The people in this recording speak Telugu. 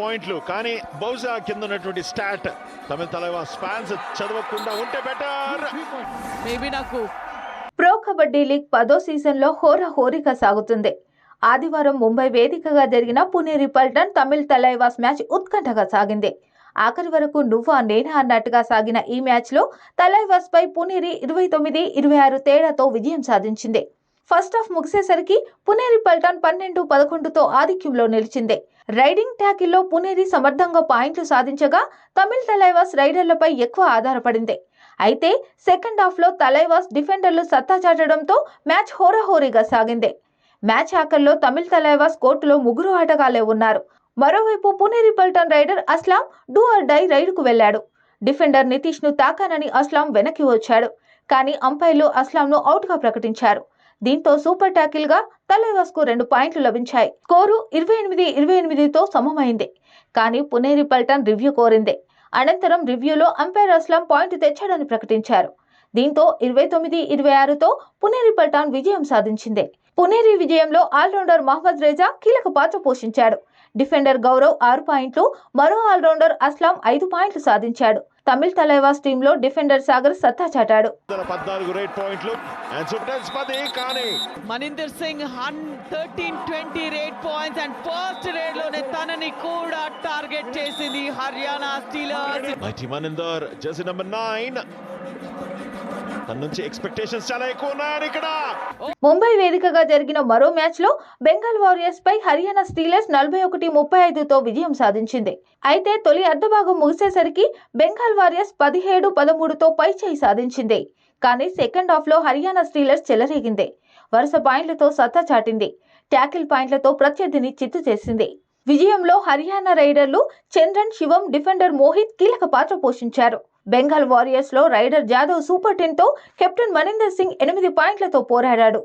పాయింట్లు. కానీ బహుశా కింద ఉన్నటువంటి స్టాట్ తమిళ తలైవా స్పాన్స్ చదవకుండా ఉంటే బెటర్ మేబీ నాకు ప్రో కబడ్డీ లీగ్ పదో సీజన్లో హోరా హోరీగా సాగుతుంది. ఆదివారం ముంబై వేదికగా జరిగిన పునేరి పల్టన్ తమిళ్ తలైవాస్ మ్యాచ్ ఉత్కంఠగా సాగింది. ఆఖరి వరకు నువ్వా నేనా అన్నట్టుగా సాగిన ఈ మ్యాచ్లో తలైవాస్ పై పునేరి ఇరవై తొమ్మిది ఇరవై ఆరు తేడాతో విజయం సాధించింది. ఫస్ట్ హాఫ్ ముగిసేసరికి పునేరి పల్టాన్ పన్నెండు పదకొండుతో ఆధిక్యంలో నిలిచింది. రైడింగ్ ట్యాకిల్లో పునేరి సమర్థంగా పాయింట్లు సాధించగా తమిళ్ తలైవాస్ రైడర్లపై ఎక్కువ ఆధారపడింది. అయితే సెకండ్ హాఫ్లో తలైవాస్ డిఫెండర్లు సత్తా చాటడంతో మ్యాచ్ హోరాహోరీగా సాగింది. మ్యాచ్ ఆఖర్లో తమిళ్ తలైవాస్ కోర్టులో ముగ్గురు ఆటగాళ్ళే ఉన్నారు. మరోవైపు Puneri Paltan raider Aslam do or die రైడ్కు వెళ్ళాడు డిఫెండర్ నితీష్ను తాకానని అస్లాం వెనక్కి వచ్చాడు. కానీ అంపైర్లు అస్లాంను అవుట్గా ప్రకటించారు. దీంతో సూపర్ టాకిల్గా తలైవాస్కు రెండు పాయింట్లు లభించాయి. స్కోరు ఇరవై ఎనిమిది ఇరవై ఎనిమిదితో సమమైంది. కానీ పునేరి పల్టన్ రివ్యూ కోరింది. అనంతరం రివ్యూలో అంపైర్ అస్లాం పాయింట్ తెచ్చాడని ప్రకటించారు. దీంతో ఇరవై తొమ్మిది ఇరవై ఆరుతో పునేరి పల్టాన్ విజయం సాధించింది. పునేరి విజయంలో ఆల్రౌండర్ మహమ్మద్ రేజా కీలక పాత్ర పోషించాడు. డిఫెండర్ గౌరవ్ ఆరు పాయింట్లు మరో ఆల్రౌండర్ అస్లాం ఐదు పాయింట్లు సాధించాడు. తమిళ్ తలైవాస్ టీంలో డిఫెండర్ సాగర్ సత్తా చాటాడు. పద్నాలుగు రేట్ పాయింట్లు. అండ్ సూపర్ పది కానీ మనిందర్ సింగ్ హన్ thirteen twenty raid points. And first రేట్లోనే తనని కూడా టార్గెట్ చేసింది Haryana steelers. Mighty Maninder jersey number nine తన నుంచి ఎక్స్పెక్టేషన్స్ చాలా ఎక్కువ ఉన్నాయి ఇక్కడ. ముంబై వేదికగా జరిగిన మరో మ్యాచ్లో బెంగాల్ వారియర్స్ పై హర్యానా స్టీలర్స్ నలభై ఒకటి ముప్పై ఐదుతో విజయం సాధించింది. అయితే తొలి అర్ధభాగం ముగిసేసరికి బెంగాల్ వారియర్స్ పదిహేడు పదమూడుతో పైచేయి సాధించింది. కానీ సెకండ్ హాఫ్లో హర్యానా స్టీలర్స్ చెలరేగింది. వరుస పాయింట్లతో సత్తా చాటింది. ట్యాకిల్ పాయింట్లతో ప్రత్యర్థిని చిత్తు చేసింది. విజయంలో హర్యానా రైడర్లు చంద్రన్ శివం డిఫెండర్ మోహిత్ కీలక పాత్ర పోషించారు. బెంగాల్ వారియర్స్లో రైడర్ జాదవ్ సూపర్ టెన్తో కెప్టెన్ మనీందర్ సింగ్ ఎనిమిది పాయింట్లతో పోరాడాడు.